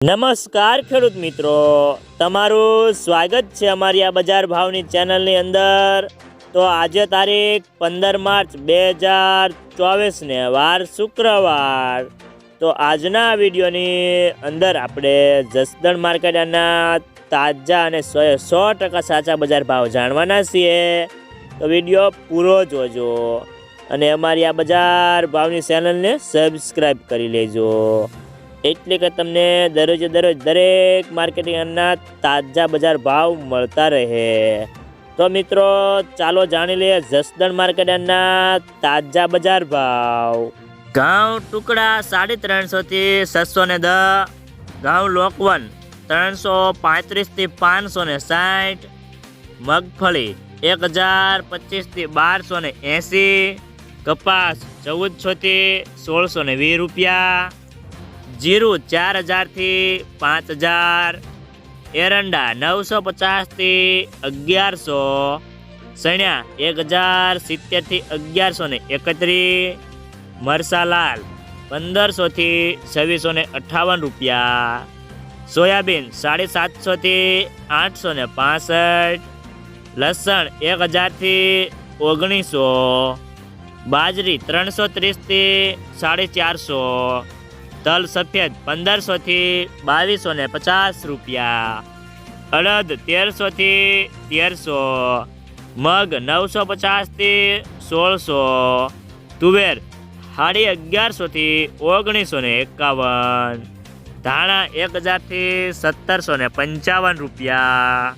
નમસ્કાર ખેડૂત મિત્રો, તમારું સ્વાગત છે અમારી આ બજાર ભાવની ચેનલની અંદર. તો આજે તારીખ પંદર માર્ચ બે હજાર ચોવીસને વાર શુક્રવાર. તો આજના વિડીયોની અંદર આપણે જસદણ માર્કેટના તાજા અને સો સો ટકા સાચા બજાર ભાવ જાણવાના છીએ. તો વીડિયો પૂરો જોજો અને અમારી આ બજાર ભાવની ચેનલને સબસ્ક્રાઈબ કરી લેજો. એટલે કે તમને દરરોજે દરરોજ દરેક માર્કેટિંગના તાજા બજાર ભાવ મળતા રહે. તો મિત્રો, ચાલો જાણી લઈએ જસદણ માર્કેટના તાજા બજાર ભાવ. ઘઉં ટુકડા સાડી ત્રણસોથી છસો ને દસ ઘઉં લોકવન ત્રણસો પાંત્રીસથી પાંચસો ને સાઠ, મગફળી એક હજાર પચીસથી બારસો ને એંસી, કપાસ ચૌદસોથી સોળસો ને વીસ રૂપિયા જીરું ચાર હજારથી પાંચ હજાર, એરંડા નવસો પચાસથી અગિયારસો, સણ્યા એક હજાર, સિત્તેરથી અગિયારસો ને એકત્રીસ, મરસાલાલ પંદરસોથી છવ્વીસો ને અઠ્ઠાવન રૂપિયા, સોયાબીન સાડી સાતસોથી આઠસો ને પાસઠ, લસણ એક હજારથી ઓગણીસો, બાજરી ત્રણસો ત્રીસથી સાડી ચારસો તલ સફેદ પંદરસોથી બાવીસો ને પચાસ રૂપિયા. અડદ તેરસોથી તેરસો. મગ નવસો પચાસથી સોળસો. તુવેર સાડી અગિયારસોથી ઓગણીસો ને એકાવન. ધાણા એક હજારથી સત્તરસો ને પંચાવન રૂપિયા.